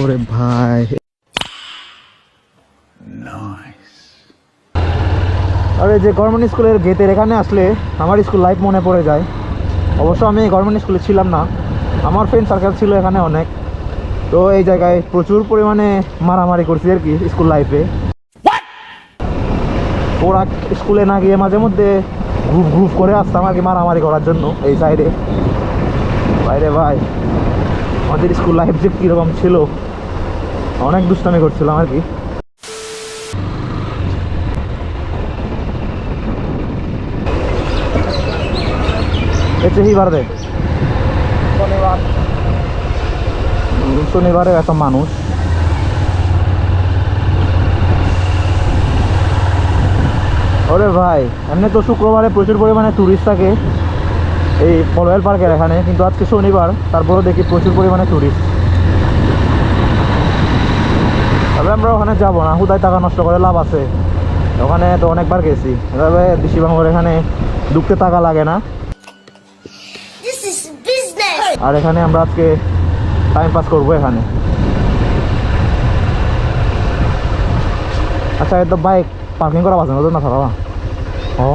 ওরে ভাই। আরে যে গভর্নমেন্ট স্কুলের গেটের এখানে আসলে আমার স্কুল লাইফ মনে পড়ে যায়। অবশ্য আমি গভর্নমেন্ট স্কুলে ছিলাম না। আমার ফ্রেন্ড সার্কেল ছিল এখানে অনেক। তো এই জায়গায় প্রচুর পরিমাণে মারামারি করছি আর কি স্কুল লাইফে ওরা স্কুলে না গিয়ে মাঝে মধ্যে গ্রুপ গ্রুপ করে আসতাম আর কি মারামারি করার জন্য এই সাইডে বাইরে ভাই। আমাদের স্কুল লাইফ যে কীরকম ছিল, অনেক দুষ্টামি করছিলাম আর কি শনিবার শনিবারে এত মানুষ। ওরে ভাই, এমনি তো শুক্রবারে প্রচুর পরিমাণে টুরিস্ট থাকে। এই পলয়েল পার্কের এখানে কিন্তু আজকে শনিবার তারপরেও দেখি প্রচুর পরিমাণে টুরিস্ট তবে আমরা ওখানে যাব না হুদায় টাকা নষ্ট করে লাভ আছে। ওখানে তো অনেকবার গেছি। তবে দিশি বাংলার এখানে ঢুকতে টাকা লাগে না. আর এখানে আমরা আজকে টাইম পাস করব এখানে। আচ্ছা এটা বাইক পার্কিং করা বাজে না থাকা ও।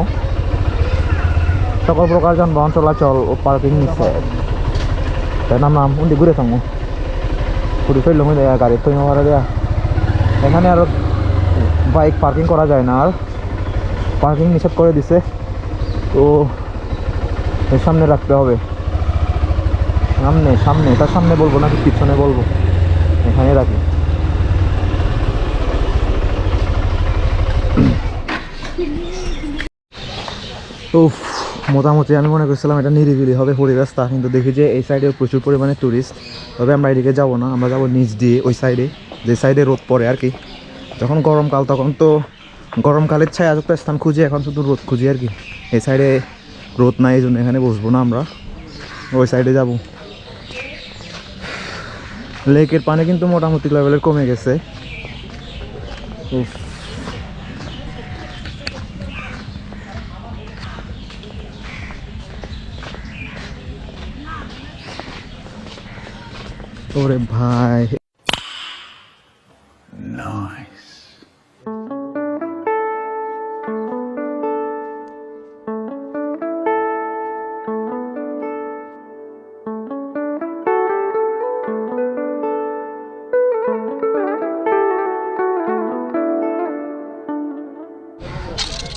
সকল প্রকার যানবাহন চলাচল ও পার্কিং নিচ্ছে তাই নাম নাম উন্দি ঘুরে থাকব ঘুরে ফেলল যায় গাড়ি তো মারা দেয়া। এখানে আর বাইক পার্কিং করা যায় না আর। পার্কিং নিষেধ করে দিছে। তো এর সামনে রাখতে হবে। সামনে সামনে তার সামনে বলব নাকি পিছনে বলব? এখানে রাখি। উফ। মোটামুটি আমি মনে করছিলাম এটা নিরিবিলি হবে হরি রাস্তা, কিন্তু দেখি যে এই সাইডে প্রচুর পরিমাণে টুরিস্ট তবে আমরা এদিকে যাব না, আমরা যাব নিচ দিয়ে, ওই সাইডে যে সাইডে রোদ পড়ে আর কি। যখন গরমকাল, তখন তো গরমকালের ছায়াযুক্ত স্থান খুঁজি, এখন শুধু রোদ খুঁজি আর কি। এই সাইডে রোদ নাই, এই জন্য এখানে বসবো না আমরা। ওই সাইডে যাব। লেকের পানি কিন্তু মোটামুটি লেভেলের কমে গেছে। ওরে ভাই।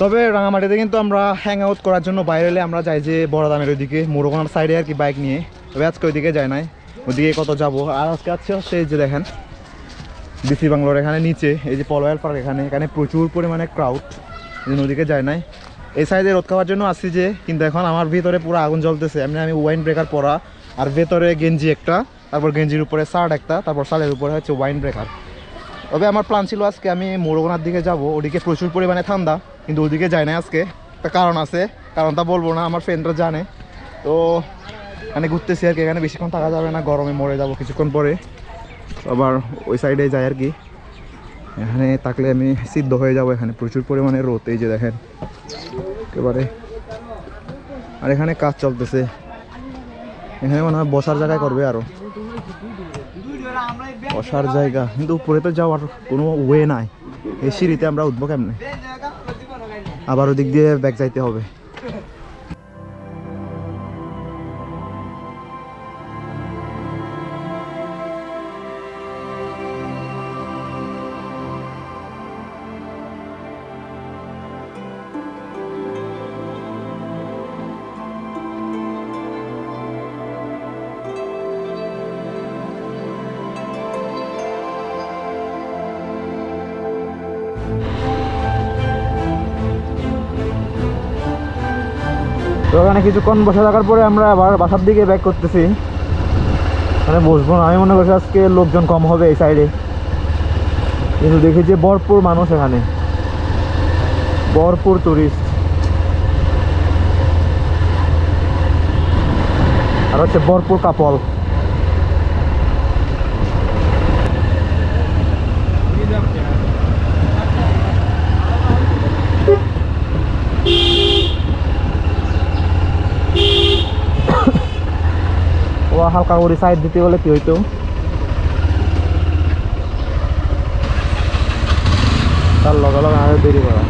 তবে রাঙামাটিতে কিন্তু আমরা হ্যাং আউট করার জন্য বাইরে এলে আমরা যাই যে বড় দামের ওইদিকে মোরগোনার সাইডে আর কি বাইক নিয়ে। তবে আজকে ওইদিকে যাই নাই। ওইদিকে কত যাব? আর আজকে আছে হচ্ছে এই যে দেখেন ডিসি বাংলোর এখানে নিচে, এই যে পলয়াল পার্ক এখানে এখানে প্রচুর পরিমাণে ক্রাউড জন্য ওইদিকে যায় নাই। এই সাইডে রোদ খাওয়ার জন্য আসছি যে, কিন্তু এখন আমার ভিতরে পুরো আগুন জ্বলতেছে। এমনি আমি ওয়াইন ব্রেকার পরা, আর ভেতরে গেঞ্জি একটা, তারপর গেঞ্জির উপরে শার্ট একটা, তারপর শার্টের উপরে হচ্ছে ওয়াইন ব্রেকার তবে আমার প্ল্যান ছিল আজকে আমি মোরগোনার দিকে যাব, ওদিকে প্রচুর পরিমাণে ঠান্ডা, কিন্তু ওদিকে যায় না আজকে। একটা কারণ আছে, কারণটা বলব না, আমার ফ্রেন্ডরা জানে। তো এখানে ঘুরতেছি আর কি, এখানে বেশিক্ষণ থাকা যাবে না, গরমে মরে যাব কিছুক্ষণ পরে। আবার ওই সাইডে যাই আর কি। এখানে থাকলে আমি সিদ্ধ হয়ে যাব, এখানে প্রচুর পরিমাণে রোদ, এই যে দেখেন। একেবারে। আর এখানে কাজ চলতেছে। এখানে মনে হয় বসার জায়গায় করবে আরও বসার জায়গা, কিন্তু উপরে তো যাওয়ার কোনো ওয়ে নাই। এই সিঁড়িতে আমরা উঠবো কেমনে? আবার ওদিক দিয়ে ব্যাগ যাইতে হবে। তো ওখানে কিছুক্ষণ বসে থাকার পরে আমরা আবার বাসার দিকে ব্যাক করতেছি। মানে বসবো না, আমি মনে করছি আজকে লোকজন কম হবে এই সাইডে কিন্তু দেখি যে ভরপুর মানুষ এখানে। ভরপুর টুরিস্ট আর হচ্ছে ভরপুর কাপল হালকা করে সাইড দিতে হলে কি হইতো? তার লগে লগে আরও দেরি করা।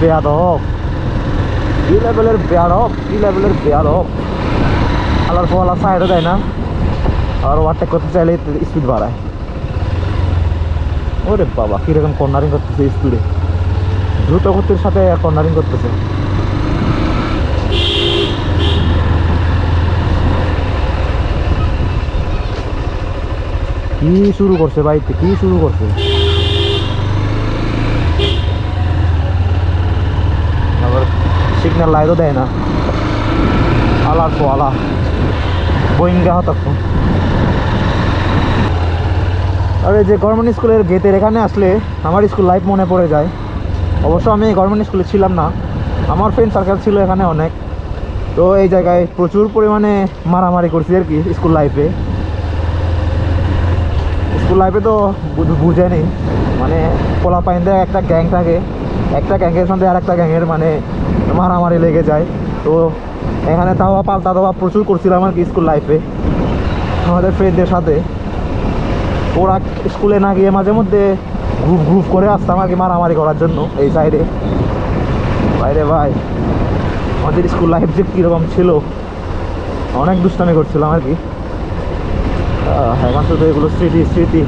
বেয়াদ হক কি লেভেলের বেয়াদ হক কি লেভেলের বেয়াদ হক আলার ফল আর সাইডে দেয় না। আর ওভারটেক করতে চাইলে স্পিড বাড়ায়। ওরে বাবা, কীরকম কর্নারিং করতেছে স্পিডে দ্রুত গতির সাথে কর্নারিং করতেছে। কি শুরু করছে বাইতে কি শুরু করছে? আবার সিগন্যাল লাইটও দেয় না। আলার তো আলা। বইঙ্গা হতাক্ষ আর এই যে গভর্নমেন্ট স্কুলের গেটের এখানে আসলে আমার স্কুল লাইফ মনে পড়ে যায়। অবশ্য আমি গভর্নমেন্ট স্কুলে ছিলাম না। আমার ফ্রেন্ড সার্কেল ছিল এখানে অনেক। তো এই জায়গায় প্রচুর পরিমাণে মারামারি করছি আর কি স্কুল লাইফে স্কুল লাইফে তো বুঝে নেই মানে পোলা পাইনদের একটা গ্যাং থাকে। একটা গ্যাংয়ের সঙ্গে আর একটা গ্যাংয়ের মানে মারামারি লেগে যায়। তো এখানে তাও পাল্টা দেওয়া প্রচুর করছিলাম আর কি স্কুল লাইফে আমাদের ফ্রেন্ডদের সাথে। ওরা স্কুলে না গিয়ে মাঝে মধ্যে গ্রুপ গ্রুপ করে আসতাম আর কি মারামারি করার জন্য এই সাইডে বাইরে ভাই আমাদের স্কুল লাইফ যে কীরকম ছিল। অনেক দুষ্টামি করছিলাম আর কি আহ, এখন শুধু এগুলো স্মৃতি স্মৃতি।